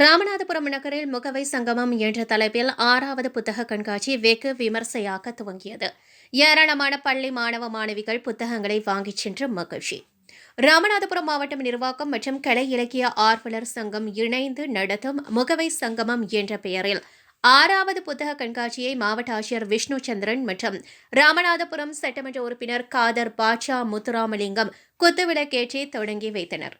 ராமநாதபுரம் நகரில் முகவை சங்கமம் என்ற தலைப்பில் ஆறாவது புத்தக கண்காட்சி வெகு விமர்சையாக துவங்கியது. ஏராளமான பள்ளி மாணவ மாணவிகள் புத்தகங்களை வாங்கிச் சென்ற மகிழ்ச்சி. ராமநாதபுரம் மாவட்டம் நிர்வாகம் மற்றும் கலை இலக்கிய ஆர்வலர் சங்கம் இணைந்து நடத்தும் முகவை சங்கமம் என்ற பெயரில் ஆறாவது புத்தக கண்காட்சியை மாவட்ட ஆட்சியர் விஷ்ணு சந்திரன் மற்றும் ராமநாதபுரம் சட்டமன்ற உறுப்பினர் காதர் பாட்சா முத்துராமலிங்கம் குத்துவிளக்கேற்றி தொடங்கி வைத்தனர்.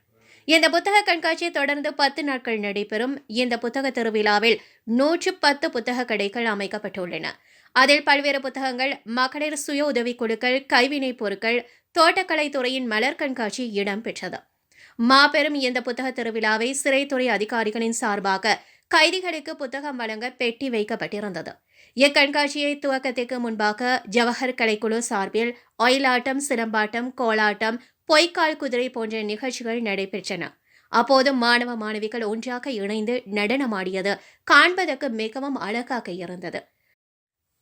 இந்த புத்தக கண்காட்சி தொடர்ந்து பத்து நாட்கள் நடைபெறும். இந்த புத்தக திருவிழாவில் நூற்று பத்து புத்தக கடைகள் அமைக்கப்பட்டுள்ளன. அதில் பல்வேறு புத்தகங்கள் மகளிர் சுய உதவிக் குழுக்கள் கைவினைப் பொருட்கள் தோட்டக்கலைத் துறையின் மலர் கண்காட்சி இடம்பெற்றது. மாபெரும் இந்த புத்தக திருவிழாவை சிறைத்துறை அதிகாரிகளின் சார்பாக கைதிகளுக்கு புத்தகம் வழங்க பெட்டி வைக்கப்பட்டிருந்தது. இக்கண்காட்சியை துவக்கத்திற்கு முன்பாக ஜவஹர் கலைக்குழு சார்பில் ஒயிலாட்டம் சிலம்பாட்டம் கோலாட்டம் பொய்க்கால் குதிரை போன்ற நிகழ்ச்சிகள் நடைபெற்றன. அப்போது மாணவ மாணவிகள் ஒன்றாக இணைந்து நடனமாடியது காண்பதற்கு மிகவும் அழகாக இருந்தது.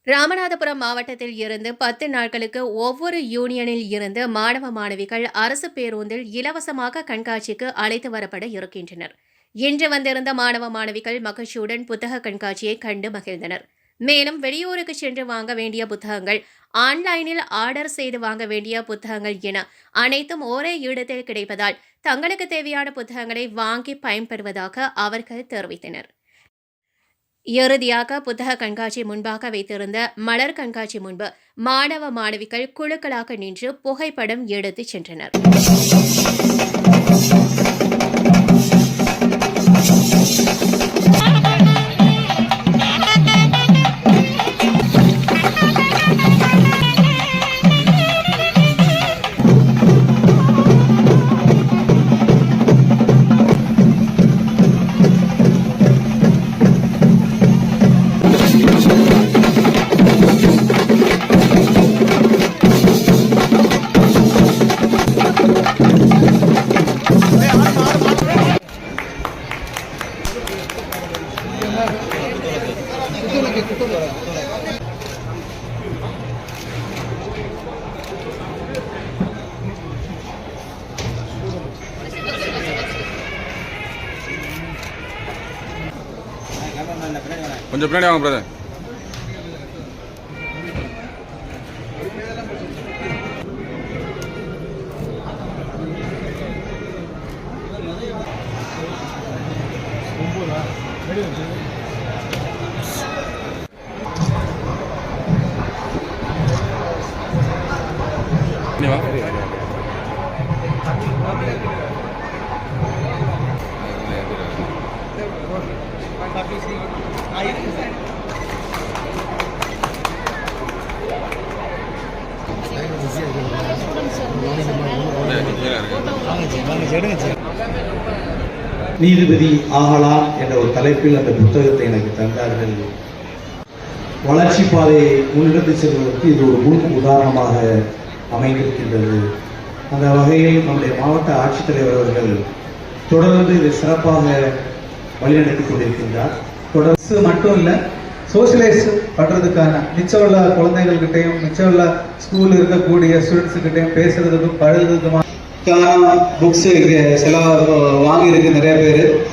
ராமநாதபுரம் மாவட்டத்தில் இருந்து பத்து நாட்களுக்கு ஒவ்வொரு யூனியனில் இருந்து மாணவ மாணவிகள் அரசு பேருந்தில் இலவசமாக கண்காட்சிக்கு அழைத்து வரப்பட இருக்கின்றனர். இன்று வந்திருந்த மாணவ மாணவிகள் மகிழ்ச்சியுடன் புத்தக கண்காட்சியை கண்டு மகிழ்ந்தனர். மேலும் வெளியூருக்கு சென்று வாங்க வேண்டிய புத்தகங்கள் ஆன்லைனில் ஆர்டர் செய்து வாங்க வேண்டிய புத்தகங்கள் என அனைத்தும் ஒரே இடத்தில் கிடைப்பதால் தங்களுக்கு தேவையான புத்தகங்களை வாங்கி பயன்பெறுவதாக அவர்கள் தெரிவித்தனர். இறுதியாக புத்தக கண்காட்சி முன்பாக வைத்திருந்த மலர் கண்காட்சி முன்பு மாணவ மாணவிகள் குழுக்களாக நின்று புகைப்படம் எடுத்துச் சென்றனர். கொஞ்சம் பின்னாடி வாங்க பிரதர் நீ வா நீதிபதி ஆகலாம் என்ற ஒரு தலைப்பில் அந்த புத்தகத்தை எனக்கு தந்தார்கள். வளர்ச்சி பாதையை முன்னெடுத்து செல்வதற்கு இது ஒரு முன் உதாரணமாக அமைந்திருக்கின்றது. அந்த வகையில் நம்முடைய மாவட்ட ஆட்சித்தலைவர் அவர்கள் தொடர்ந்து இதை சிறப்பாக வழிநடத்தி கொண்டிருக்கின்றார். தொடர்ந்து மட்டும் இல்லை சோசியலைஸ் பண்ணுறதுக்கான மிச்சம் உள்ள குழந்தைகள்கிட்டையும் மிச்சம் உள்ள ஸ்கூலில் இருக்கக்கூடிய ஸ்டூடெண்ட்ஸுக்கிட்டையும் பேசுறதுக்கும் பழகுறதுக்குமா புக்ஸ் செலவு வாங்கியிருக்கு நிறைய பேர்.